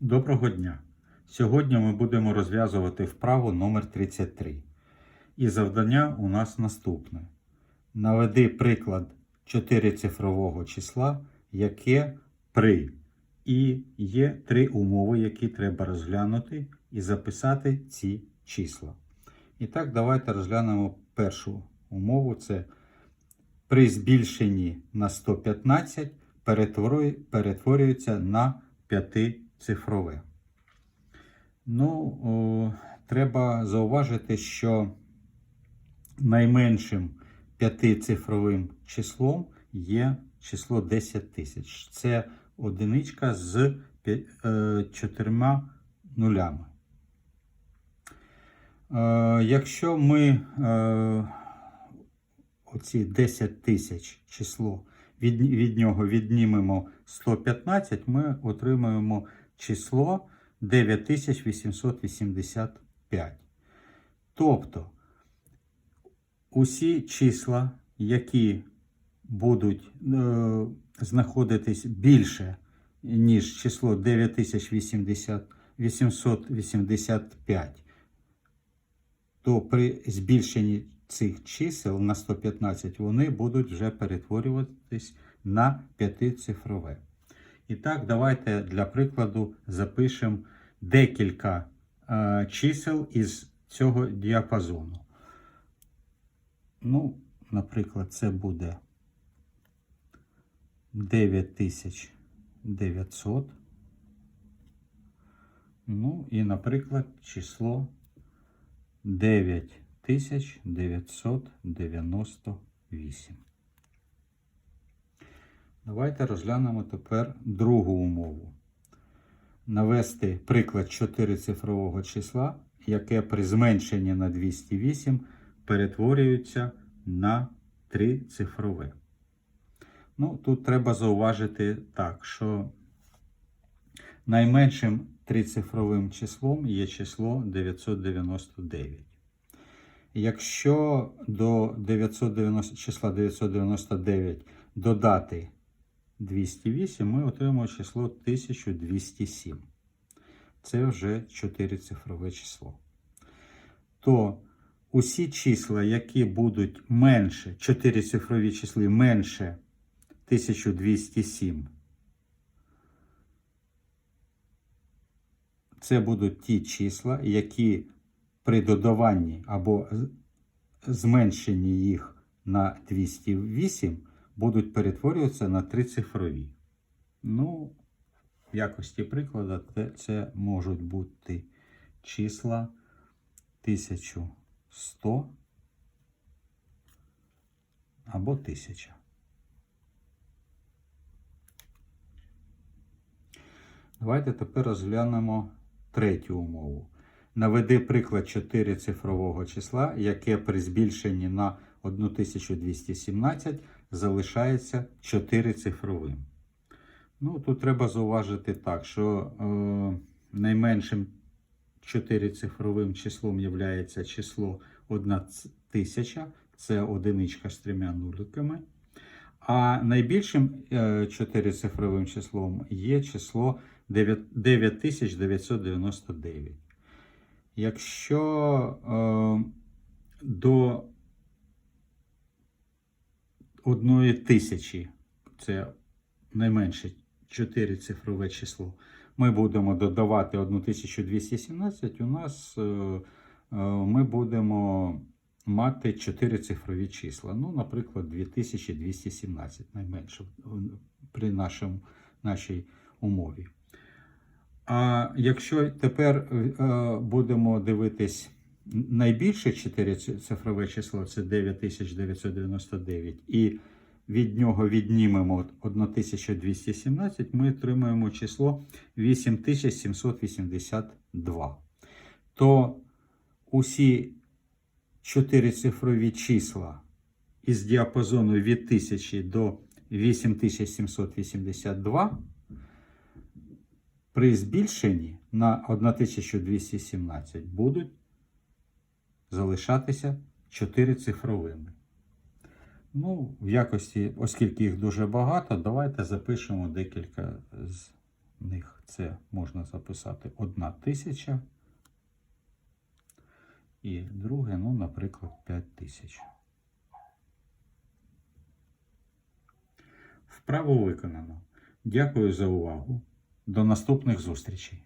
Доброго дня! Сьогодні ми будемо розв'язувати вправу номер 33. І завдання у нас наступне. Наведи приклад чотирицифрового числа, яке при і є три умови, які треба розглянути і записати ці числа. І так, давайте розглянемо першу умову. Це при збільшенні на 115 перетворюється на п'ятицифрове. Ну, о, треба зауважити, що найменшим п'ятицифровим числом є число 10 тисяч. Це одиничка з е, чотирма нулями. Е, Якщо ми е, оці 10 тисяч число від, від нього віднімемо 115, ми отримаємо число 9885. Тобто усі числа, які будуть е, знаходитись більше, ніж число 9885, то при збільшенні цих чисел на 115 вони будуть вже перетворюватись на п'ятицифрове. І так, давайте для прикладу запишемо декілька е, чисел із цього діапазону. Ну, наприклад, це буде 9900. Ну і, наприклад, число 9998. Давайте розглянемо тепер другу умову. Навести приклад чотирицифрового числа, яке при зменшенні на 208 перетворюється на трицифрове. Ну, тут треба зауважити так, що найменшим трицифровим числом є число 999. Якщо до 990, числа 999 додати 208, ми отримаємо число 1207. Це вже чотирицифрове число. То усі числа, які будуть менше, чотирицифрові числи менше 1207, це будуть ті числа, які при додаванні або зменшенні їх на 208 будуть перетворюватися на трицифрові. Ну, в якості прикладу, це, можуть бути числа 1100 або 1000. Давайте тепер розглянемо третю умову. Наведи приклад чотирицифрового числа, яке при збільшенні на 1217 залишається чотирицифровим. Ну, тут треба зауважити так, що е, найменшим чотирицифровим числом є число 1000, це одиничка з трьома нуликами. А найбільшим е, чотирицифровим числом є число 9999. Якщо е, до одної тисячі, це найменше чотирицифрове число, ми будемо додавати 1217, у нас е, е, ми будемо мати чотирицифрові числа. Ну, наприклад, 2217 найменше при нашому, нашій умові. А якщо тепер е, будемо дивитись найбільше чотирицифрове число, це 9999, і від нього віднімемо 1217, ми отримаємо число 8782. То усі чотирицифрові числа із діапазону від 1000 до 8782 при збільшенні на 1217 будуть залишатися чотирицифровими. Ну, в якості, оскільки їх дуже багато, давайте запишемо декілька з них це можна записати 1 тисяча. І друге, ну, наприклад, 5 тисяч. Вправо виконано. Дякую за увагу. До наступних зустрічей.